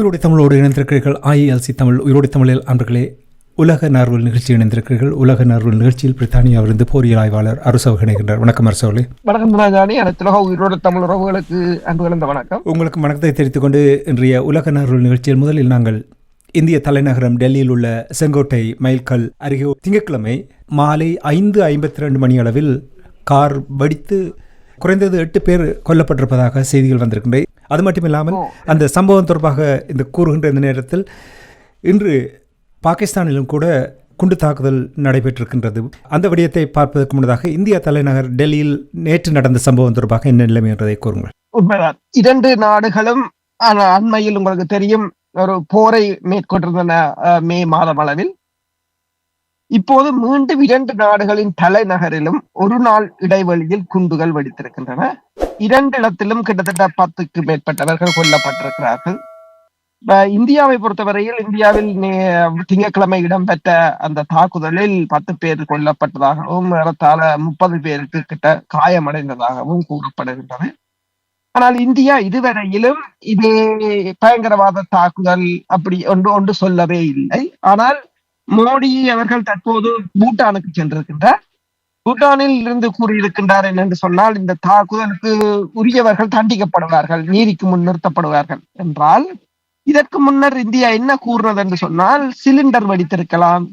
உயிரோடு தமிழோடு இணைந்திருக்கிறீர்கள். ஐஎல்சி தமிழ் உயிரோடு தமிழில் அன்பர்களே உலக நார்வல் நிகழ்ச்சி இணைந்திருக்கிறீர்கள். உலக நார்வல் நிகழ்ச்சியில் பிரித்தானியாவிலிருந்து போரியல் ஆய்வாளர் இணைகின்றார். வணக்கம் அரசவர்களே வணக்கம் ராஜாணி அனைத்துலக உயிரோட தமிழ் உறவுகளுக்கு அன்பு கலந்த வணக்கம். உங்களுக்கு வணக்கத்தை தெரிவித்துக் கொண்டு இன்றைய உலக நார்வல் நிகழ்ச்சியில் முதலில் நாங்கள் இந்திய தலைநகரம் டெல்லியில் உள்ள செங்கோட்டை மைல்கல் அருகே திங்கட்கிழமை மாலை ஐந்து ஐம்பத்தி ரெண்டு மணி அளவில் கார் வெடித்து குறைந்தது எட்டு பேர் கொல்லப்பட்டிருப்பதாக செய்திகள் வந்திருக்கின்றன. அது மட்டும் இல்லாமல் அந்த சம்பவம் தொடர்பாக இந்த கூறுகின்ற இந்த நேரத்தில் இன்று பாகிஸ்தானிலும் கூட குண்டு தாக்குதல் நடைபெற்றிருக்கின்றது. அந்த விடயத்தை பார்ப்பதற்கு முன்னதாக இந்திய தலைநகர் டெல்லியில் நேற்று நடந்த சம்பவம் தொடர்பாக என்ன நிலைமை என்றதை கூறுங்கள். உண்மைதான். இரண்டு நாடுகளும் அண்மையில் உங்களுக்கு தெரியும் ஒரு போரை மேற்கொண்டிருந்தன மே மாதம் அளவில். இப்போது மீண்டும் இரண்டு நாடுகளின் தலைநகரிலும் ஒரு நாள் இடைவெளியில் குண்டுகள் வெடித்திருக்கின்றன. இரண்டு இடத்திலும் கிட்டத்தட்ட பத்துக்கு மேற்பட்டவர்கள் கொல்லப்பட்டிருக்கிறார்கள். இந்தியாவை பொறுத்தவரையில் இந்தியாவில் திங்கட்கிழமை இடம்பெற்ற அந்த தாக்குதலில் பத்து பேர் கொல்லப்பட்டதாகவும் ஏறத்தாழ முப்பது பேருக்கு கிட்ட காயமடைந்ததாகவும் கூறப்படுகின்றது. ஆனால் இந்தியா இதுவரையிலும் இது பயங்கரவாத தாக்குதல் அப்படி ஒன்று ஒன்று சொல்லவே இல்லை. ஆனால் மோடி அவர்கள் தற்போது பூட்டானுக்கு சென்றிருக்கின்றார். பூட்டானில் இருந்து கூறியிருக்கின்றார் என்னென்று சொன்னால் இந்த தாக்குதலுக்கு உரியவர்கள் தண்டிக்கப்படுவார்கள் நீதிக்கு முன் நிறுத்தப்படுவார்கள் என்றால் இதற்கு முன்னர் இந்தியா என்ன கூறுறது என்று சொன்னால் சிலிண்டர் வெடித்திருக்கலாம்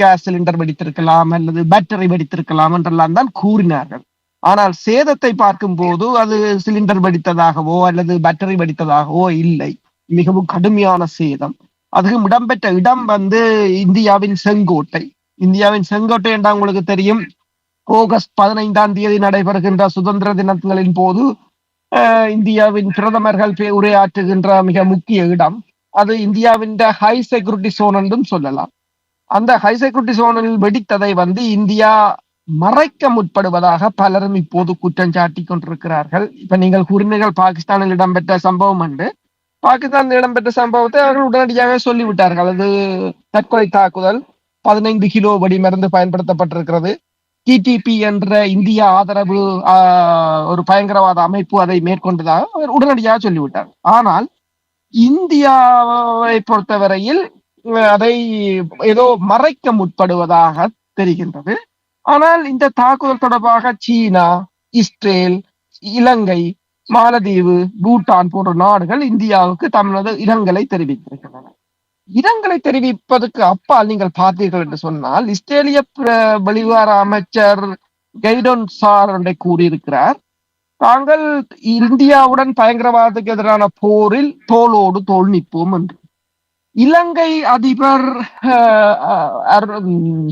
கேஸ் சிலிண்டர் வெடித்திருக்கலாம் அல்லது பேட்டரி வெடித்திருக்கலாம் என்றெல்லாம் தான் கூறினார்கள். ஆனால் சேதத்தை பார்க்கும் போது அது சிலிண்டர் வெடித்ததாகவோ அல்லது பேட்டரி வெடித்ததாகவோ இல்லை. மிகவும் கடுமையான சேதம். அதுக்கும் இடம்பெற்ற இடம் வந்து இந்தியாவின் செங்கோட்டை. இந்தியாவின் செங்கோட்டை என்றால் உங்களுக்கு தெரியும். ஆகஸ்ட் பதினைந்தாம் தேதி நடைபெறுகின்ற சுதந்திர தினங்களின் போது இந்தியாவின் பிரதமர்கள் பே- உரையாற்றுகின்ற மிக முக்கிய இடம். அது இந்தியாவின் ஹை செக்யூரிட்டி சோன் என்றும் சொல்லலாம். அந்த ஹை செக்யூரிட்டி சோனில் வெடித்ததை வந்து இந்தியா மறைக்க முற்படுவதாக பலரும் இப்போது குற்றம் சாட்டி கொண்டிருக்கிறார்கள். இப்ப நீங்கள் கூறினீர்கள் பாகிஸ்தானில் இடம்பெற்ற சம்பவம் என்று பாகிஸ்தானில் இடம்பெற்ற சம்பவத்தை அவர்கள் உடனடியாக சொல்லிவிட்டார்கள். அது தற்கொலை தாக்குதல். பதினைந்து கிலோ வெடிமருந்து பயன்படுத்தப்பட்டிருக்கிறது. டிடிபி என்ற இந்திய ஆதரவு ஆஹ், ஒரு பயங்கரவாத அமைப்பு அதை மேற்கொண்டதாக அவர் உடனடியாக சொல்லிவிட்டார். ஆனால் இந்தியாவை பொறுத்தவரையில் அதை ஏதோ மறைக்க முற்படுவதாக தெரிகின்றது. ஆனால் இந்த தாக்குதல் தொடர்பாக சீனா இஸ்ரேல் இலங்கை மாலதீவு பூட்டான் போன்ற நாடுகள் இந்தியாவுக்கு தமது இரங்கலை தெரிவித்திருக்கின்றன இரங்கலை தெரிவிப்பதற்கு அப்பால் நீங்கள் பார்த்தீர்கள் என்று சொன்னால் இஸ்ரேலிய வெளிவார அமைச்சர் கைடோன் சார் ஒன்றை கூறியிருக்கிறார் தாங்கள் இந்தியாவுடன் பயங்கரவாதத்துக்கு எதிரான போரில் தோளோடு தோல் நிற்போம் என்று இலங்கை அதிபர் அஹ்,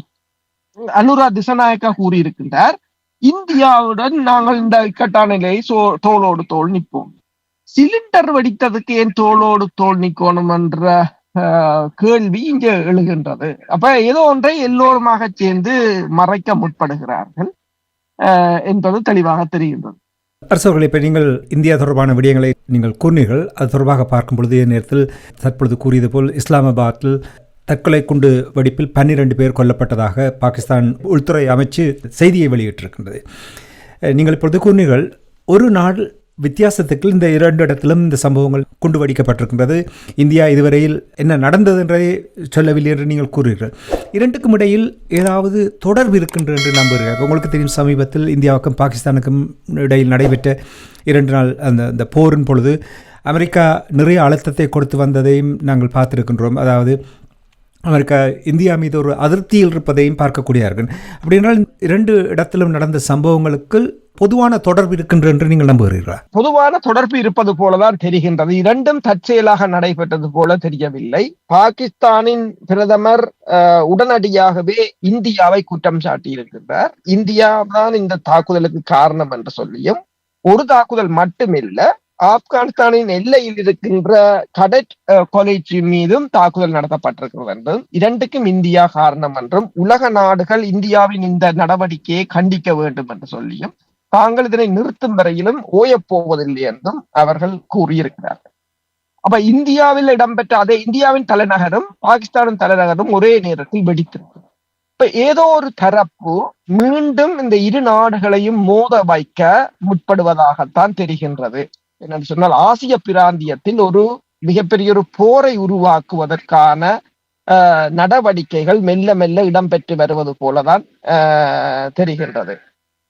அனுரா திசநாயக்கா கூறியிருக்கின்றார் இந்தியாவுடன் நாங்கள் இந்த இக்கட்டான நிலையை தோளோடு தோல் நிற்போம். சிலிண்டர் வெடித்ததுக்கு ஏன் தோளோடு தோல் நிற்கணும் என்ற கேள்வி இங்கே எழுகின்றது. அப்ப ஏதோ ஒன்றை எல்லோருமாக சேர்ந்து மறைக்க முற்படுகிறார்கள் ஆஹ், என்பது தெளிவாக தெரிகின்றது. அரசவர்கள் இப்போ நீங்கள் இந்தியா தொடர்பான விடயங்களை நீங்கள் கூறினீர்கள். அது தொடர்பாக பார்க்கும் பொழுது நேரத்தில் தற்பொழுது கூறியது போல் இஸ்லாமாபாத்தில் தற்கொலை குண்டு வெடிப்பில் பன்னிரண்டு பேர் கொல்லப்பட்டதாக பாகிஸ்தான் உள்துறை அமைச்சு செய்தியை வெளியிட்டிருக்கின்றது. நீங்கள் இப்பொழுது கூறினீர்கள் ஒரு நாள் வித்தியாசத்துக்கு இந்த இரண்டு இடத்திலும் இந்த சம்பவங்கள் குண்டு வடிக்கப்பட்டிருக்கின்றது. இந்தியா இதுவரையில் என்ன நடந்தது என்றதை சொல்லவில்லை என்று நீங்கள் கூறுகிறீர்கள். இரண்டுக்கும் இடையில் ஏதாவது தொடர்பு இருக்கின்ற என்று நம்புகிறீர்கள். உங்களுக்கு தெரியும் சமீபத்தில் இந்தியாவுக்கும் பாகிஸ்தானுக்கும் இடையில் நடைபெற்ற இரண்டு நாள் அந்த அந்த போரின் பொழுது அமெரிக்கா நிறைய அழுத்தத்தை கொடுத்து வந்ததையும் நாங்கள் பார்த்திருக்கின்றோம். அதாவது அமெரிக்கா இந்தியா மீது ஒரு அதிருப்தியில் இருப்பதையும் பார்க்கக்கூடியார்கள். அப்படின்றால் இரண்டு இடத்திலும் நடந்த சம்பவங்களுக்கு பொதுவான தொடர்பு இருக்கின்ற என்று நீங்கள் நம்புகிறீர்களா? பொதுவான தொடர்பு இருப்பது போலதான் தெரிகின்றது. இரண்டும் தற்செயலாக நடைபெற்றது போல தெரியவில்லை. பாகிஸ்தானின் பிரதமர் உடனடியாகவே இந்தியாவை குற்றம் சாட்டியிருக்கின்றார். இந்தியா தான் இந்த தாக்குதலுக்கு காரணம் என்று சொல்லியும் ஒரு தாக்குதல் மட்டுமில்ல ஆப்கானிஸ்தானின் எல்லையில் இருக்கின்ற கடட் கொலை மீதும் தாக்குதல் நடத்தப்பட்டிருக்கிறது என்றும் இரண்டுக்கும் இந்தியா காரணம் என்றும் உலக நாடுகள் இந்தியாவின் இந்த நடவடிக்கையை கண்டிக்க வேண்டும் என்று சொல்லியும் தாங்கள் இதனை நிறுத்தும் வரையிலும் ஓயப் போவதில்லை என்றும் அவர்கள் கூறியிருக்கிறார்கள். அப்ப இந்தியாவில் இடம்பெற்ற அதே இந்தியாவின் தலைநகரும் பாகிஸ்தானின் தலைநகரும் ஒரே நேரத்தில் வெடித்திருக்கிறது. இப்ப ஏதோ ஒரு தரப்பு மீண்டும் இந்த இரு நாடுகளையும் மோத வைக்க முற்படுவதாகத்தான் தெரிகின்றது. என்னன்னு சொன்னால் ஆசிய பிராந்தியத்தில் ஒரு மிகப்பெரிய ஒரு போரை உருவாக்குவதற்கான ஆஹ், நடவடிக்கைகள் மெல்ல மெல்ல இடம்பெற்று வருவது போலதான் தெரிகின்றது.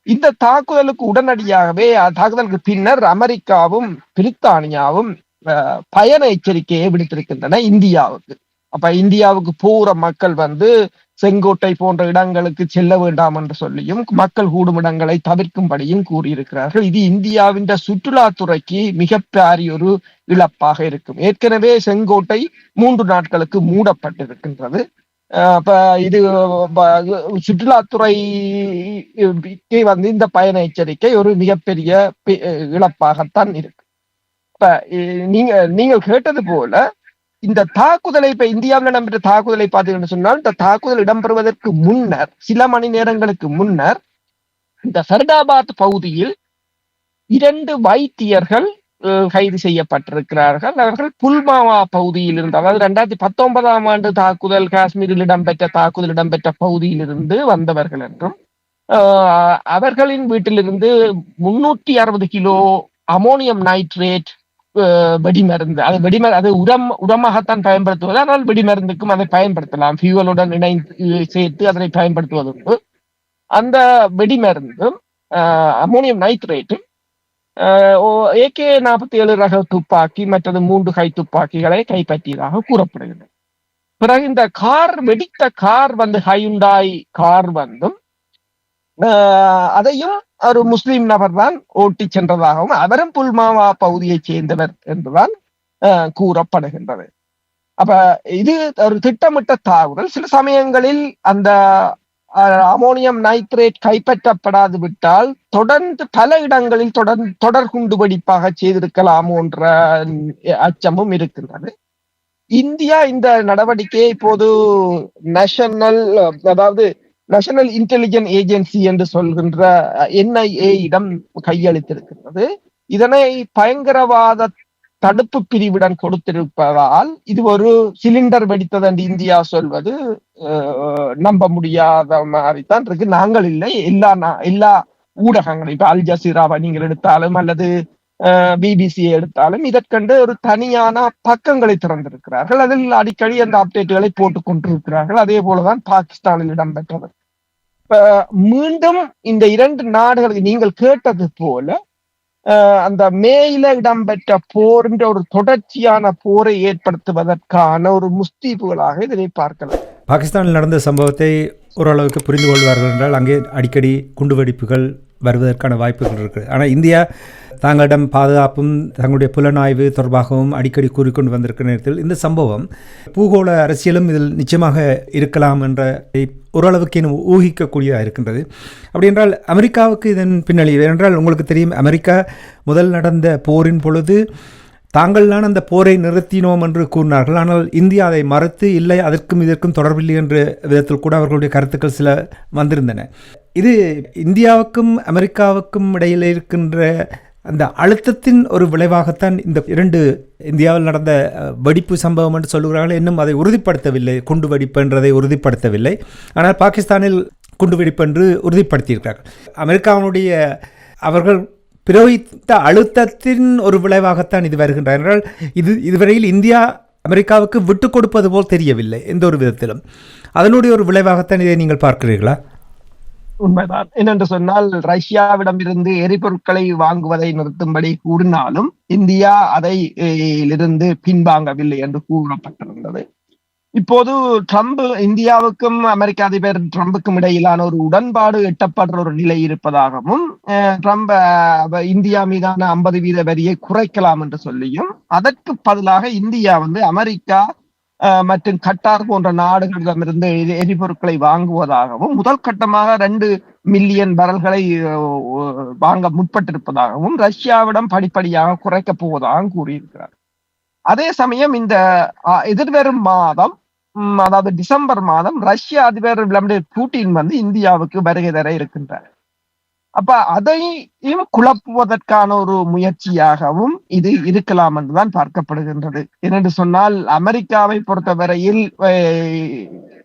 இந்த தாக்குதலுக்கு உடனடியாகவே தாக்குதலுக்கு பின்னர் அமெரிக்காவும் பிரித்தானியாவும் பயண எச்சரிக்கையை விடுத்திருக்கின்றன இந்தியாவுக்கு. அப்ப இந்தியாவுக்கு போற மக்கள் வந்து செங்கோட்டை போன்ற இடங்களுக்கு செல்ல வேண்டாம் என்று சொல்லியும் மக்கள் கூடும் இடங்களை தவிர்க்கும்படியும் கூறியிருக்கிறார்கள். இது இந்தியாவின் சுற்றுலாத்துறைக்கு மிகப்பெரிய ஒரு இழப்பாக இருக்கும். ஏற்கனவே செங்கோட்டை மூன்று நாட்களுக்கு மூடப்பட்டிருக்கின்றது. அப்ப இது ப- சுற்றுலாத்துறை வந்து இந்த பயண எச்சரிக்கை ஒரு மிகப்பெரிய இழப்பாகத்தான் இருக்கு. இப்ப நீங்க நீங்கள் கேட்டது போல இந்த தாக்குதலை இப்ப இந்தியாவில் இடம்பெற்ற தாக்குதலை பார்த்தீங்கன்னு சொன்னால் இந்த தாக்குதல் இடம்பெறுவதற்கு முன்னர் சில மணி நேரங்களுக்கு முன்னர் இந்த ஃபர்தாபாத் பகுதியில் இரண்டு வைத்தியர்கள் கைது செய்யப்பட்டிருக்கிறார்கள். அவர்கள் புல்மாவா பகுதியில் இருந்து அதாவது ரெண்டாயிரத்தி பத்தொன்பதாம் ஆண்டு தாக்குதல் காஷ்மீரில் இடம்பெற்ற தாக்குதல் இடம்பெற்ற பகுதியில் இருந்து வந்தவர்கள் என்றும் அவர்களின் வீட்டிலிருந்து முன்னூற்றி அறுபது கிலோ அமோனியம் நைட்ரேட் வெடி வெடிமருந்து. அது வெடிமரு அது உரம் உரமாகத்தான் பயன்படுத்துவது. ஆனால் வெடிமருந்துக்கும் அதை பயன்படுத்தலாம். ஃபியூவலுடன் இணைந்து சேர்த்து அதனை பயன்படுத்துவதுண்டு. அந்த வெடிமருந்தும் மருந்தும் அமோனியம் நைட்ரேட்டும் ஏகே நாற்பத்தி ஏழு ரக துப்பாக்கி மற்றது மூன்று கை துப்பாக்கிகளை கைப்பற்றியதாக கூறப்படுகிறது. பிறகு இந்த கார் வெடித்த கார் வந்து ஹயுண்டாய் கார் வந்தும் ஆஹ் அதையும் ஒரு முஸ்லீம் நபர் தான் ஓட்டி சென்றதாகவும் அவரும் புல்மாவா பகுதியைச் சேர்ந்தவர் என்றுதான் ஆஹ் கூறப்படுகின்றது. அப்ப இது ஒரு திட்டமிட்ட தாக்குதல். சில சமயங்களில் அந்த அஹ், அமோனியம் நைட்ரேட் கைப்பற்றப்படாது விட்டால் தொடர்ந்து பல இடங்களில் தொடர் தொடர் குண்டுவெடிப்பாக செய்திருக்கலாம் என்ற அச்சமும் இருக்கின்றது. இந்தியா இந்த நடவடிக்கையை இப்போது நேஷனல் அதாவது நேஷனல் இன்டெலிஜென்ஸ் ஏஜென்சி என்று சொல்கின்ற என்ஐஏ இடம் கையளித்திருக்கிறது. இதனை பயங்கரவாத தடுப்பு பிரிவிடம் கொடுத்திருப்பதால் இது ஒரு சிலிண்டர் வெடித்தது என்று இந்தியா சொல்வது நம்ப முடியாத மாதிரி தான் இருக்கு. நாங்கள் இல்லை எல்லா நா- எல்லா ஊடகங்களும் இப்ப அல் ஜசீராவை நீங்கள் எடுத்தாலும் அல்லது பிபிசி எடுத்தாலும் இதற்கென்று ஒரு தனியான பக்கங்களை திறந்திருக்கிறார்கள். அதில் அடிக்கடி அந்த அப்டேட்டுகளை போட்டுக் கொண்டிருக்கிறார்கள். அதே போலதான் பாகிஸ்தானில் இடம்பெற்றது. மீண்டும் இந்த இரண்டு நாடுகளுக்கு நீங்கள் கேட்டது போல அந்த மேயில இடம்பெற்ற போரின்ற ஒரு தொடர்ச்சியான போரை ஏற்படுத்துவதற்கான ஒரு முஸ்தீபுகளாக இதனை பார்க்கலாம். பாகிஸ்தானில் நடந்த சம்பவத்தை ஓரளவுக்கு புரிந்து கொள்வார்கள் என்றால் அங்கே அடிக்கடி குண்டுவெடிப்புகள் வருவதற்கான வாய்ப்புகள் இருக்குது. ஆனால் இந்தியா தாங்களிடம் பாதுகாப்பும் தங்களுடைய புலனாய்வு தொடர்பாகவும் அடிக்கடி கூறிக்கொண்டு வந்திருக்கிற நேரத்தில் இந்த சம்பவம் பூகோள அரசியலும் இதில் நிச்சயமாக இருக்கலாம் என்ற ஓரளவுக்கு இன்னும் ஊகிக்கக்கூடியதாக இருக்கின்றது. அப்படி என்றால் அமெரிக்காவுக்கு இதன் பின்னணி என்றால் உங்களுக்கு தெரியும் அமெரிக்கா முதல் நடந்த போரின் பொழுது தாங்கள்தான் அந்த போரை நிறுத்தினோம் என்று கூறினார்கள். ஆனால் இந்தியா அதை மறுத்து இல்லை அதற்கும் இதற்கும் தொடர்பில்லை என்ற விதத்தில் கூட அவர்களுடைய கருத்துக்கள் சில வந்திருந்தன. இது இந்தியாவுக்கும் அமெரிக்காவுக்கும் இடையில் இருக்கின்ற அந்த அழுத்தத்தின் ஒரு விளைவாகத்தான் இந்த இரண்டு இந்தியாவில் நடந்த வெடிப்பு சம்பவம் என்று சொல்லுகிறார்கள். இன்னும் அதை உறுதிப்படுத்தவில்லை. குண்டு வெடிப்பு என்றதை உறுதிப்படுத்தவில்லை. ஆனால் பாகிஸ்தானில் குண்டு வெடிப்பு என்று உறுதிப்படுத்தியிருக்கிறார்கள். அமெரிக்காவினுடைய அவர்கள் பிரயோகித்த அழுத்தத்தின் ஒரு விளைவாகத்தான் இது வருகின்றார்கள் இது இதுவரையில் இந்தியா அமெரிக்காவுக்கு விட்டு கொடுப்பது போல் தெரியவில்லை எந்த ஒரு விதத்திலும். அதனுடைய ஒரு விளைவாகத்தான் இதை நீங்கள் பார்க்கிறீர்களா? உண்மைதான். என்னென்று சொன்னால் ரஷ்யாவிடம் இருந்து எரிபொருட்களை வாங்குவதை நிறுத்தும்படி கூறினாலும் இந்தியா அதை இருந்து பின்வாங்கவில்லை என்று கூறப்பட்டிருந்தது. இப்போது ட்ரம்ப் இந்தியாவுக்கும் அமெரிக்க அதிபர் ட்ரம்புக்கும் இடையிலான ஒரு உடன்பாடு எட்டப்படுற ஒரு நிலை இருப்பதாகவும் அஹ், ட்ரம்ப் இந்தியா மீதான ஐம்பது வீத வரியை குறைக்கலாம் என்று சொல்லியும் அதற்கு பதிலாக இந்தியா வந்து அமெரிக்கா மற்றும் கட்டார் போன்ற நாடுகளிடமிருந்து எரிபொருட்களை வாங்குவதாகவும் முதல் கட்டமாக ரெண்டு மில்லியன் பரல்களை வாங்க முற்பட்டிருப்பதாகவும் ரஷ்யாவிடம் படிப்படியாக குறைக்கப் போவதாகவும் கூறியிருக்கிறார். அதே சமயம் இந்த அஹ், எதிர்வரும் மாதம் அதாவது டிசம்பர் மாதம் ரஷ்ய அதிபர் விளாடிமிர் புட்டின் வந்து இந்தியாவுக்கு வருகை தர இருக்கின்றார். அப்ப அதையும் குழப்புவதற்கான ஒரு முயற்சியாகவும் இது இருக்கலாம் என்றுதான் பார்க்கப்படுகின்றது. ஏனென்று சொன்னால் அமெரிக்காவை பொறுத்தவரையில்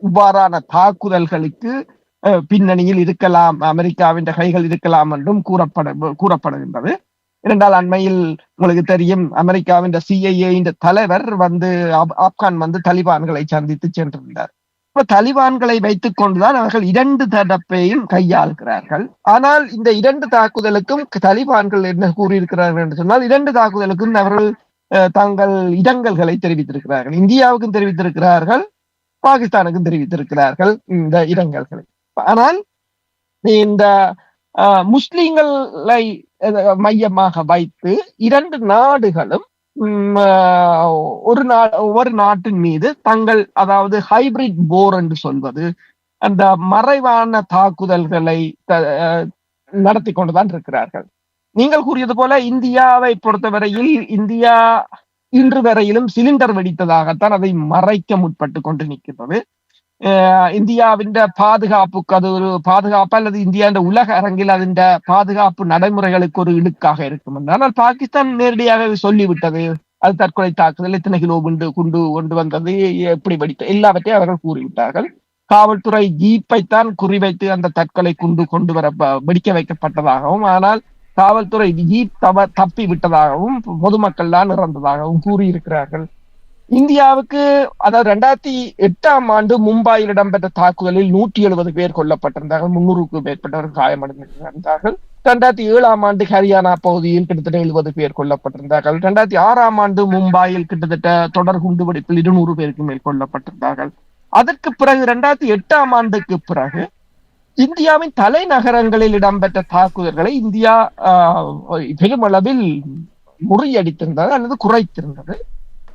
இவ்வாறான தாக்குதல்களுக்கு பின்னணியில் இருக்கலாம் அமெரிக்காவின் கைகள் இருக்கலாம் என்றும் கூறப்பட கூறப்படுகின்றது. இரண்டால் அண்மையில் உங்களுக்கு தெரியும் அமெரிக்காவின் சிஐஏ தலைவர் வந்து ஆப்- ஆப்கான் வந்து தலிபான்களை சந்தித்து சென்றிருந்தார். இப்ப தலிபான்களை வைத்துக் கொண்டுதான் அவர்கள் இரண்டு தரப்பையும் கையாளுகிறார்கள். ஆனால் இந்த இரண்டு தாக்குதலுக்கும் தலிபான்கள் என்ன கூறியிருக்கிறார்கள் என்று சொன்னால் இரண்டு தாக்குதலுக்கும் அவர்கள் தங்கள் இடங்கல்களை தெரிவித்திருக்கிறார்கள். இந்தியாவுக்கும் தெரிவித்திருக்கிறார்கள் பாகிஸ்தானுக்கும் தெரிவித்திருக்கிறார்கள் இந்த இடங்கல்களை ஆனால் இந்த முஸ்லிம்களை மையமாக வைத்து இரண்டு நாடுகளும் ஒரு நா ஒவ்வொரு நாட்டின் மீது தங்கள் அதாவது ஹைபிரிட் போர் என்று சொல்வது அந்த மறைவான தாக்குதல்களை த- அஹ், நடத்தி கொண்டுதான் இருக்கிறார்கள். நீங்கள் கூறியது போல இந்தியாவை பொறுத்தவரையில் இந்தியா இன்று வரையிலும் சிலிண்டர் வெடித்ததாகத்தான் அதை மறைக்க முற்பட்டு கொண்டு நிற்கின்றது. இந்தியாவின் பாதுகாப்புக்கு அது ஒரு பாதுகாப்பு அல்லது இந்தியா இந்த உலக அரங்கில் அதன் பாதுகாப்பு நடைமுறைகளுக்கு ஒரு இழுக்காக இருக்கும் ஆனால் பாகிஸ்தான் நேரடியாக சொல்லிவிட்டது அது தற்கொலை தாக்குதல் எத்தனை கிலோ குண்டு குண்டு கொண்டு வந்தது எப்படி வெடித்த எல்லாவற்றையும் அவர்கள் கூறிவிட்டார்கள் காவல்துறை ஜீப்பை தான் குறிவைத்து அந்த தற்கொலை குண்டு கொண்டு வர வெடிக்க வைக்கப்பட்டதாகவும் ஆனால் காவல்துறை ஜீப் தவ தப்பி விட்டதாகவும் பொதுமக்கள் தான் இறந்ததாகவும் கூறியிருக்கிறார்கள் இந்தியாவுக்கு அதாவது ரெண்டாயிரத்தி எட்டாம் ஆண்டு மும்பாயில் இடம்பெற்ற தாக்குதலில் நூற்றி எழுபது பேர் கொல்லப்பட்டிருந்தார்கள் முன்னூறுக்கும் மேற்பட்டவர்கள் காயமடைந்திருந்தார்கள். ரெண்டாயிரத்தி ஏழாம் ஆண்டு ஹரியானா பகுதியில் கிட்டத்தட்ட எழுபது பேர் கொல்லப்பட்டிருந்தார்கள். ரெண்டாயிரத்தி ஆறாம் ஆண்டு மும்பாயில் கிட்டத்தட்ட தொடர் குண்டுவெடிப்பில் இருநூறு பேருக்கு மேல் கொல்லப்பட்டிருந்தார்கள். அதற்கு பிறகு ரெண்டாயிரத்தி எட்டாம் ஆண்டுக்கு பிறகு இந்தியாவின் தலைநகரங்களில் இடம்பெற்ற தாக்குதல்களை இந்தியா ஆஹ், பெருமளவில் முறியடித்திருந்தது அல்லது குறைத்திருந்தது.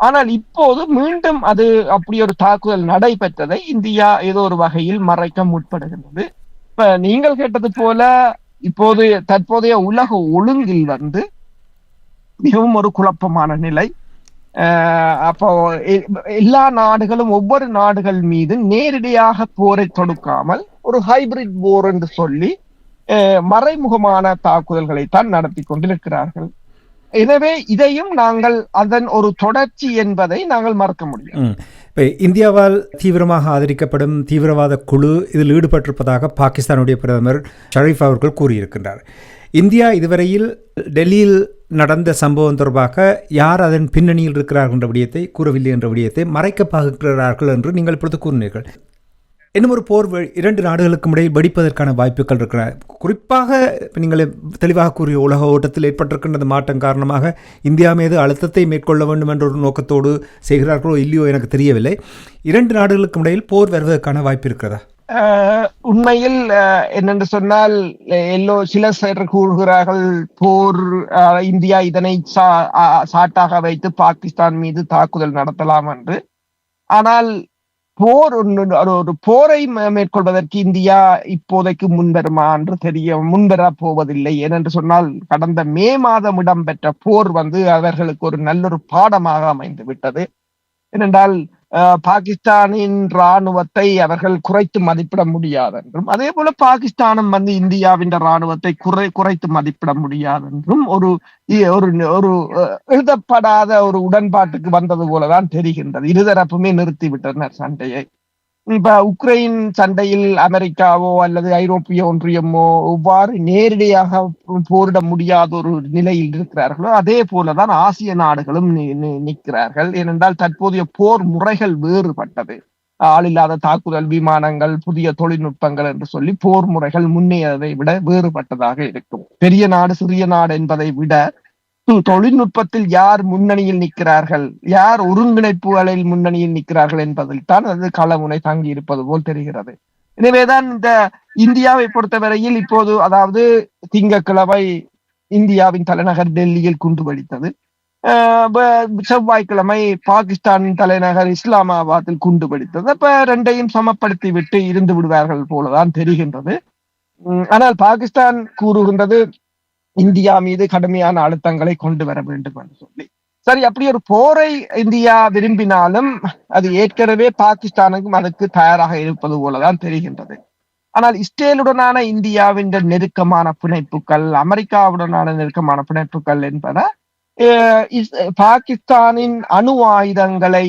ஆனால் இப்போது மீண்டும் அது அப்படி ஒரு தாக்குதல் நடைபெற்றதை இந்தியா ஏதோ ஒரு வகையில் மறைக்க முற்படுகின்றது. இப்ப நீங்கள் கேட்டது போல இப்போது தற்போதைய உலக ஒழுங்கில் வந்து மிகவும் ஒரு குழப்பமான நிலை. அப்போ எ- எல்லா நாடுகளும் ஒவ்வொரு நாடுகள் மீது நேரடியாக போரை தொடுக்காமல் ஒரு ஹைபிரிட் போர் என்று சொல்லி மறைமுகமான தாக்குதல்களை தான் நடத்தி கொண்டிருக்கிறார்கள். எனவே இதையும் நாங்கள் அதன் ஒரு தொடர்ச்சி என்பதை நாங்கள் மறக்க முடியும் இப்போ இந்தியாவால் தீவிரமாக ஆதரிக்கப்படும் தீவிரவாத குழு இதில் ஈடுபட்டிருப்பதாக பாகிஸ்தானுடைய பிரதமர் ஷரீஃப் அவர்கள் கூறியிருக்கின்றார். இந்தியா இதுவரையில் டெல்லியில் நடந்த சம்பவம் தொடர்பாக யார் அதன் பின்னணியில் இருக்கிறார்கள் என்ற விடயத்தை கூறவில்லை என்ற விடயத்தை மறைக்க பார்க்கிறார்கள் என்று நீங்கள் இப்பொழுது கூறினீர்கள். இன்னும் ஒரு போர் இரண்டு நாடுகளுக்கும் இடையில் வெடிப்பதற்கான வாய்ப்புகள் இருக்கிற குறிப்பாக நீங்கள் தெளிவாக கூறிய உலக ஓட்டத்தில் ஏற்பட்டிருக்கின்ற மாற்றம் காரணமாக இந்தியா மீது அழுத்தத்தை மேற்கொள்ள வேண்டும் என்ற ஒரு நோக்கத்தோடு செய்கிறார்களோ இல்லையோ எனக்கு தெரியவில்லை. இரண்டு நாடுகளுக்கும் இடையில் போர் வருவதற்கான வாய்ப்பு இருக்கிறதா? உண்மையில் என்னென்று சொன்னால் எல்லோ சில சிலர் கூறுகிறார்கள் போர் இந்தியா இதனை சா- சாட்டாக வைத்து பாகிஸ்தான் மீது தாக்குதல் நடத்தலாம் என்று. ஆனால் போர் ஒன்று- ஒரு ஒரு போரை மேற்கொள்வதற்கு இந்தியா இப்போதைக்கு முன்வருமா என்று தெரிய முன்வர போவதில்லை. ஏனென்று சொன்னால் கடந்த மே மாதம் இடம்பெற்ற போர் வந்து அவர்களுக்கு ஒரு நல்லொரு பாடமாக அமைந்து விட்டது ஏனென்றால் பாகிஸ்தானின் ராணுவத்தை அவர்கள் குறைத்து மதிப்பிட முடியாது என்றும் அதே போல பாகிஸ்தானும் வந்து இந்தியாவின் ராணுவத்தை குறை குறைத்து மதிப்பிட முடியாது என்றும் ஒரு ஒரு ஒரு அஹ், எழுதப்படாத ஒரு உடன்பாட்டுக்கு வந்தது போலதான் தெரிகின்றது. இருதரப்புமே நிறுத்திவிட்டனர் சண்டையை. இப்ப உக்ரைன் சண்டையில் அமெரிக்காவோ அல்லது ஐரோப்பிய ஒன்றியமோ எவ்வாறு நேரடியாக போரிட முடியாத ஒரு நிலையில் இருக்கிறார்களோ அதே போலதான் ஆசிய நாடுகளும் நி- நிற்கிறார்கள். ஏனென்றால் தற்போதைய போர் முறைகள் வேறுபட்டது. ஆளில்லாத தாக்குதல் விமானங்கள் புதிய தொழில்நுட்பங்கள் என்று சொல்லி போர் முறைகள் முன்னேறதை விட வேறுபட்டதாக இருக்கும். பெரிய நாடு சிறிய நாடு என்பதை விட தொழில்நுட்பத்தில் யார் முன்னணியில் நிற்கிறார்கள்? யார் ஒருங்கிணைப்புகளில் முன்னணியில் நிற்கிறார்கள் என்பதில் தான் அது களமுனை தாங்கி இருப்பது போல் தெரிகிறது. எனவேதான் இந்த இந்தியாவை பொறுத்தவரையில் இப்போது அதாவது திங்கக்கிழமை இந்தியாவின் தலைநகர் டெல்லியில் குண்டு வெடித்தது. செவ்வாய்க்கிழமை பாகிஸ்தானின் தலைநகர் இஸ்லாமாபாத்தில் குண்டு வெடித்தது. அப்ப ரெண்டையும் சமப்படுத்தி விட்டு இருந்து விடுவார்கள் போலதான் தெரிகின்றது. ஆனால் பாகிஸ்தான் கூறுகின்றது இந்தியா மீது கடுமையான அழுத்தங்களை கொண்டு வர வேண்டும் என்று சொல்லி. சரி அப்படி ஒரு போரை இந்தியா விரும்பினாலும் அது ஏற்கனவே பாகிஸ்தானுக்கும் அதுக்கு தயாராக இருப்பது போலதான் தெரிகின்றது. ஆனால் இஸ்ரேலுடனான இந்தியாவின் நெருக்கமான பிணைப்புகள் அமெரிக்காவுடனான நெருக்கமான பிணைப்புகள் என்பன அஹ், இஸ்- பாகிஸ்தானின் அணு ஆயுதங்களை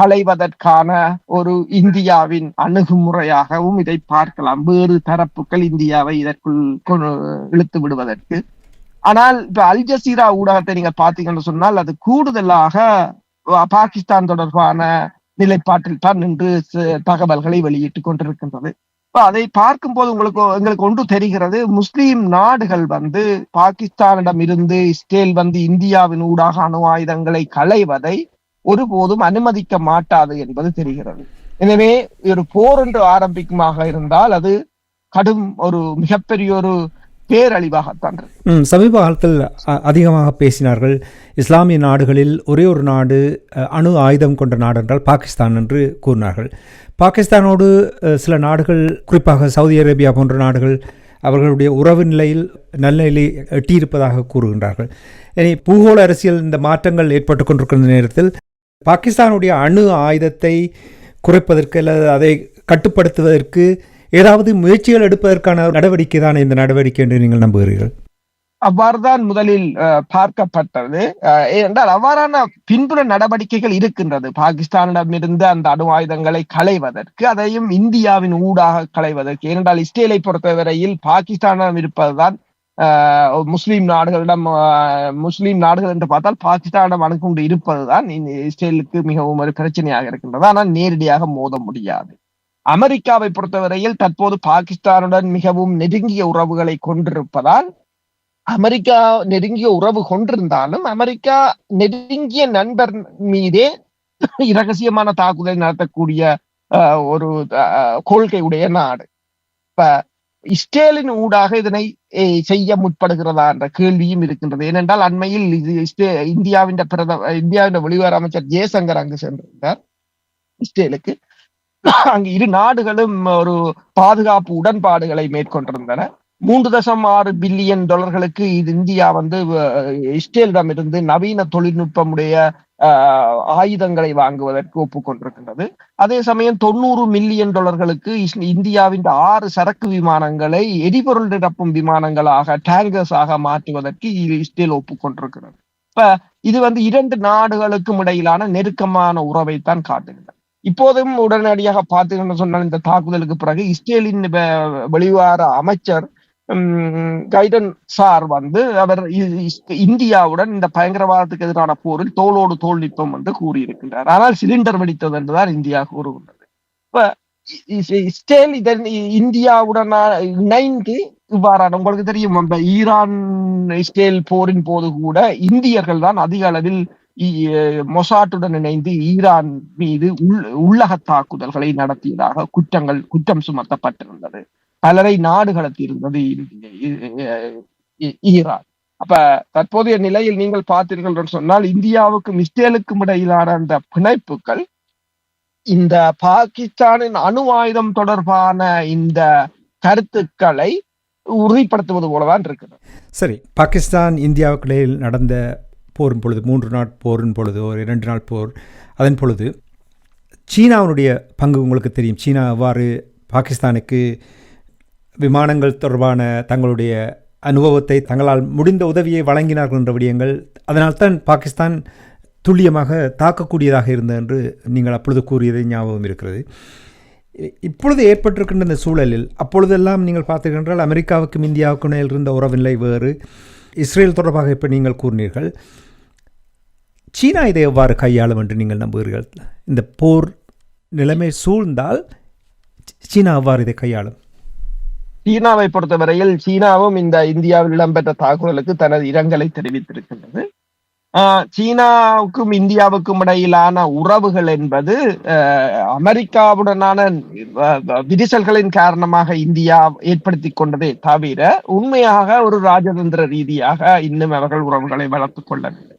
களைவதற்கான ஒரு இந்தியாவின் அணுகுமுறையாகவும் இதை பார்க்கலாம். வேறு தரப்புகள் இந்தியாவை இதற்குள் இழுத்து விடுவதற்கு. ஆனால் இப்ப அல் ஜசீரா ஊடகத்தை நீங்க பாத்தீங்கன்னு சொன்னால் அது கூடுதலாக பாகிஸ்தான் தொடர்பான நிலைப்பாட்டில் தான் நின்று ச- தகவல்களை வெளியிட்டுக் கொண்டிருக்கின்றது. அதை அதை பார்க்கும்போது உங்களுக்கு எங்களுக்கு ஒன்று தெரிகிறது. முஸ்லீம் நாடுகள் வந்து பாகிஸ்தானிடம் இருந்து இஸ்ரேல் வந்து இந்தியாவின் ஊடாக அணு ஆயுதங்களை களைவதை ஒருபோதும் அனுமதிக்க மாட்டாது என்பது தெரிகிறது. எனவே ஒரு போர் என்று ஆரம்பிக்குமாக இருந்தால் அது கடும் ஒரு மிகப்பெரிய ஒரு பேரழிவாகத்தான் சமீப காலத்தில் அ- அதிகமாக பேசினார்கள் இஸ்லாமிய நாடுகளில் ஒரே ஒரு நாடு அணு ஆயுதம் கொண்ட நாடு என்றால் பாகிஸ்தான் என்று கூறினார்கள். பாகிஸ்தானோடு சில நாடுகள் குறிப்பாக சவுதி அரேபியா போன்ற நாடுகள் அவர்களுடைய உறவு நிலையில் நல்ல நிலை எட்டியிருப்பதாக கூறுகின்றார்கள். இனி பூகோள அரசியல் இந்த மாற்றங்கள் ஏற்பட்டு கொண்டிருக்கின்ற நேரத்தில் பாகிஸ்தானுடைய அணு ஆயுதத்தை குறைப்பதற்கு அல்லது அதை கட்டுப்படுத்துவதற்கு ஏதாவது முயற்சிகள் எடுப்பதற்கான நடவடிக்கை தான் இந்த நடவடிக்கை என்று நீங்கள் நம்புகிறீர்கள்? அவ்வாறுதான் முதலில் அஹ், பார்க்கப்பட்டது. ஏனென்றால் அவ்வாறான பின்புற நடவடிக்கைகள் இருக்கின்றது. பாகிஸ்தானிடமிருந்து அந்த அணு ஆயுதங்களை களைவதற்கு அதையும் இந்தியாவின் ஊடாக களைவதற்கு. ஏனென்றால் இஸ்ரேலை பொறுத்தவரையில் பாகிஸ்தானிடம் இருப்பதுதான் முஸ்லிம் நாடுகளிடம் முஸ்லீம் நாடுகள் என்று பார்த்தால் பாகிஸ்தானிடம் அணுகுண்டு இருப்பதுதான் இஸ்ரேலுக்கு மிகவும் ஒரு பிரச்சனையாக இருக்கின்றது. ஆனால் நேரடியாக மோத முடியாது. அமெரிக்காவை பொறுத்தவரையில் தற்போது பாகிஸ்தானுடன் மிகவும் நெருங்கிய உறவுகளை கொண்டிருப்பதால் அமெரிக்கா நெருங்கிய உறவு கொண்டிருந்தாலும் அமெரிக்கா நெருங்கிய நண்பர் மீதே இரகசியமான தாக்குதல் நடத்தக்கூடிய ஒரு அஹ், கொள்கை உடைய நாடு. இப்ப இஸ்ரேலின் ஊடாக இதனை செய்ய முற்படுகிறதா என்ற கேள்வியும் இருக்கின்றது. ஏனென்றால் அண்மையில் இது இஸ்ரே- இந்தியாவின் பிரதம இந்தியாவின் வெளியுறவு அமைச்சர் ஜெயசங்கர் அங்கு சென்றிருந்தார். இஸ்ரேலுக்கு. அங்கு இரு நாடுகளும் ஒரு பாதுகாப்பு உடன்பாடுகளை மேற்கொண்டிருந்தன. மூன்று தசம் ஆறு பில்லியன் டாலர்களுக்கு இது இந்தியா வந்து இஸ்ரேலிடம் இருந்து நவீன தொழில்நுட்பமுடைய ஆயுதங்களை வாங்குவதற்கு ஒப்புக்கொண்டிருக்கின்றது. அதே சமயம் தொண்ணூறு மில்லியன் டாலர்களுக்கு இந்தியாவின் ஆறு சரக்கு விமானங்களை எரிபொருள் நிரப்பும் விமானங்களாக டேங்கர்ஸ் ஆக மாற்றுவதற்கு இஸ்ரேல் ஒப்புக்கொண்டிருக்கிறது. இப்ப இது வந்து இரண்டு நாடுகளுக்கும் இடையிலான நெருக்கமான உறவைத்தான் காட்டுகிறது. இப்போதும் உடனடியாக பார்த்தீங்கன்னு சொன்னால் இந்த தாக்குதலுக்கு பிறகு இஸ்ரேலின் வெளிவார அமைச்சர் கைடன் சார் வந்து அவர் இந்தியாவுடன் இந்த பயங்கரவாதத்துக்கு எதிரான போரில் தோளோடு தோல் நிற்போம் என்று கூறியிருக்கின்றார். ஆனால் சிலிண்டர் வெடித்தது என்றுதான் இந்தியா கூறுகின்றது. இப்ப ஸ்டேல் இதன் இந்தியாவுடன் இணைந்து இவ்வாறான உங்களுக்கு தெரியும் நம்ம ஈரான் இஸ்ரேல் போரின் போது கூட இந்தியர்கள் தான் அதிக அளவில் இ- மொசாட்டுடன் இணைந்து ஈரான் மீது உள் உள்ளக தாக்குதல்களை நடத்தியதாக குற்றங்கள் குற்றம் சுமத்தப்பட்டிருந்தது. பலரை நாடு கடத்தியிருந்தது ஈரான். அப்ப தற்போதைய நிலையில் நீங்கள் பார்த்தீர்கள் என்று சொன்னால் இந்தியாவுக்கும் இஸ்ரேலுக்கும் இடையிலான அந்த பிணைப்புகள் இந்த பாகிஸ்தானின் அணு ஆயுதம் தொடர்பான இந்த கருத்துக்களை உறுதிப்படுத்துவது போலதான் இருக்குது சரி பாகிஸ்தான் இந்தியாவுக்கு இடையில் நடந்த போரின் பொழுது மூன்று நாள் போரின் பொழுது ஒரு இரண்டு நாள் போர் அதன் பொழுது சீனாவினுடைய பங்கு உங்களுக்கு தெரியும். சீனா அவ்வாறு பாகிஸ்தானுக்கு விமானங்கள் தொடர்பான தங்களுடைய அனுபவத்தை தங்களால் முடிந்த உதவியை வழங்கினார்கள் என்ற விடயங்கள் அதனால்தான் பாகிஸ்தான் துல்லியமாக தாக்கக்கூடியதாக இருந்தது என்று நீங்கள் அப்பொழுது கூறியது ஞாபகம் இருக்கிறது. இ- இப்பொழுது ஏற்பட்டிருக்கின்ற இந்த சூழலில் அப்பொழுதெல்லாம் நீங்கள் பார்த்துக்கின்றால் அமெரிக்காவுக்கும் இந்தியாவுக்கும் இடையில் இருந்த உறவில்லை வேறு இஸ்ரேல் தொடர்பாக இப்போ நீங்கள் கூறினீர்கள். சீனா இதை எவ்வாறு கையாளும் என்று நீங்கள் நம்புகிறீர்கள்? இந்த போர் நிலைமை சூழ்ந்தால் சீ- சீனா எவ்வாறு இதை கையாளும்? சீனாவை பொறுத்தவரையில் சீனாவும் இந்த இந்தியாவில் இடம்பெற்ற தாக்குதலுக்கு தனது இரங்கலை தெரிவித்திருக்கின்றது. சீனாவுக்கும் இந்தியாவுக்கும் இடையிலான உறவுகள் என்பது அமெரிக்காவுடனான விரிசல்களின் காரணமாக இந்தியா ஏற்படுத்தி கொண்டதே தவிர உண்மையாக ஒரு ராஜதந்திர ரீதியாக இன்னும் அவர்கள் உறவுகளை வளர்த்துக் கொள்ளவில்லை.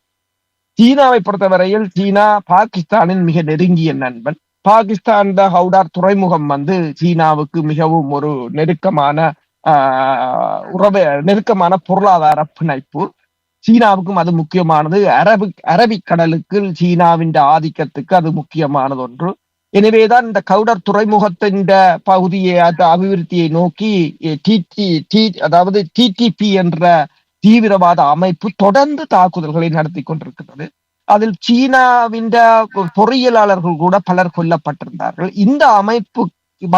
சீனாவை பொறுத்தவரையில் சீனா பாகிஸ்தானின் மிக நெருங்கிய நண்பன். பாகிஸ்தான் ஹவுடார் துறைமுகம் வந்து சீனாவுக்கு மிகவும் ஒரு நெருக்கமான ஆஹ் உறவு நெருக்கமான பொருளாதார பிணைப்பு. சீனாவுக்கும் அது முக்கியமானது. அரபு அரபிக்கடலுக்கு சீனாவின் ஆதிக்கத்துக்கு அது முக்கியமானது ஒன்று. எனவேதான் இந்த கவுடர் துறைமுகத்தின் பகுதியை அந்த அபிவிருத்தியை நோக்கி டிடி டி அதாவது டிடிபி என்ற தீவிரவாத அமைப்பு தொடர்ந்து தாக்குதல்களை நடத்தி கொண்டிருக்கிறது. அதில் சீனாவின் பொறியியலாளர்கள் கூட பலர் கொல்லப்பட்டிருந்தார்கள். இந்த அமைப்பு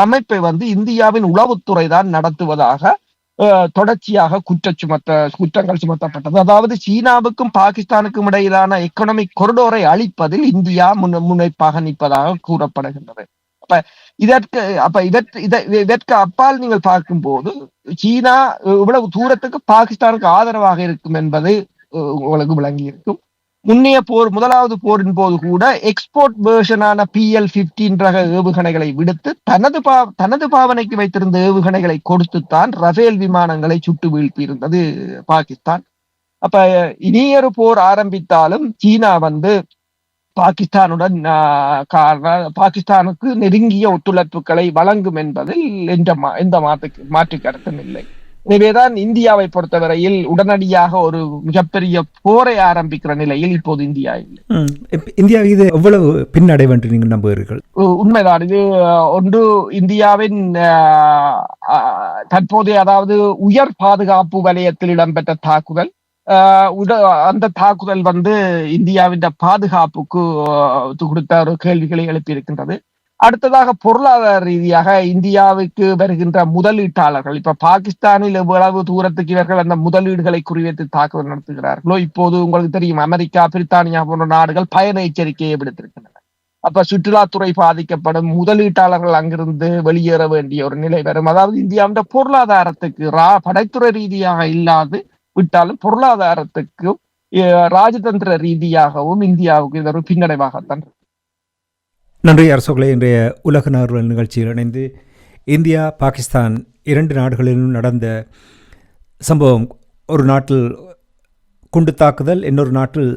அமைப்பை வந்து இந்தியாவின் உளவுத்துறை தான் நடத்துவதாக தொடர்ச்சியாக குற்ற சுமத்த குற்றங்கள் சுமத்தப்பட்டது. அதாவது சீனாவுக்கும் பாகிஸ்தானுக்கும் இடையிலான எக்கனாமிக் கொரிடோரை அழிப்பதில் இந்தியா முன் முனைப்பாக நிற்பதாக கூறப்படுகின்றது. அப்ப இதற்கு அப்ப இதற்கு இதை இதற்கு அப்பால் நீங்கள் பார்க்கும்போது சீனா இவ்வளவு தூரத்துக்கு பாகிஸ்தானுக்கு ஆதரவாக இருக்கும் என்பது உங்களுக்கு விளங்கி இருக்கும் முன்னைய போர் முதலாவது போரின் போது கூட எக்ஸ்போர்ட் வேர்ஷனான பிஎல் பிப்டீன் ரக ஏவுகணைகளை விடுத்து தனது பா தனது பாவனைக்கு வைத்திருந்த ஏவுகணைகளை கொடுத்துத்தான் ரஃபேல் விமானங்களை சுட்டு வீழ்த்தியிருந்தது பாகிஸ்தான். அப்ப இனியொரு போர் ஆரம்பித்தாலும் சீனா வந்து பாகிஸ்தானுடன் பாகிஸ்தானுக்கு நெருங்கிய ஒத்துழைப்புகளை வழங்கும் என்பதில் எந்த மா- எந்த மாற்று மாற்று கருத்தும் இல்லை. எனவேதான் இந்தியாவை பொறுத்தவரையில் உடனடியாக ஒரு மிகப்பெரிய போரை ஆரம்பிக்கிற நிலையில் இப்போது இந்தியா இல்லை. இந்தியா இது எவ்வளவு பின்னடைவு என்று நீங்கள் நம்புகிறீர்கள்? உண்மைதான். இது ஒன்று இந்தியாவின் தற்போதைய அதாவது உயர் பாதுகாப்பு வலயத்தில் இடம்பெற்ற தாக்குதல். அந்த தாக்குதல் வந்து இந்தியாவின் பாதுகாப்புக்கு கொடுத்த ஒரு கேள்விகளை எழுப்பியிருக்கின்றது. அடுத்ததாக பொருளாதார ரீதியாக இந்தியாவுக்கு வருகின்ற முதலீட்டாளர்கள் இப்ப பாகிஸ்தானில் எவ்வளவு தூரத்துக்கு இவர்கள் அந்த முதலீடுகளை குறிவைத்து தாக்குதல் நடத்துகிறார்களோ இப்போது உங்களுக்கு தெரியும் அமெரிக்கா பிரித்தானியா போன்ற நாடுகள் பயண எச்சரிக்கையை விடுத்திருக்கின்றன. அப்ப சுற்றுலாத்துறை பாதிக்கப்படும் முதலீட்டாளர்கள் அங்கிருந்து வெளியேற வேண்டிய ஒரு நிலை வரும். அதாவது இந்தியாவின் பொருளாதாரத்துக்கு ரா படைத்துறை ரீதியாக இல்லாது விட்டாலும் பொருளாதாரத்துக்கும் ராஜதந்திர ரீதியாகவும் இந்தியாவுக்கு இது ஒரு பின்னடைவாகத்தான் நன்றி அரசுகளே இன்றைய உலக நார்வல் நிகழ்ச்சியில் இணைந்து இந்தியா பாகிஸ்தான் இரண்டு நாடுகளிலும் நடந்த சம்பவம் ஒரு நாட்டில் குண்டு தாக்குதல் இன்னொரு நாட்டில்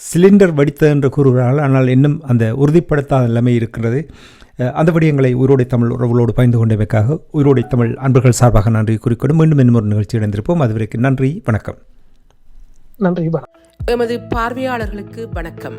சிலிண்டர் வெடித்தது என்று கூறுகிறார்கள். ஆனால் இன்னும் அந்த உறுதிப்படுத்தாத நிலைமை இருக்கின்றது அஹ், அந்த விடயங்களை உயிரோடை தமிழ் உறவுகளோடு பயந்து கொண்டமைக்காக உயிரோடை தமிழ் அன்பர்கள் சார்பாக நன்றி குறிக்கொண்டு மீண்டும் இன்னும் ஒரு நிகழ்ச்சி இணைந்திருப்போம். அதுவரைக்கும் நன்றி வணக்கம். நன்றி வணக்கம். எமது பார்வையாளர்களுக்கு வணக்கம்.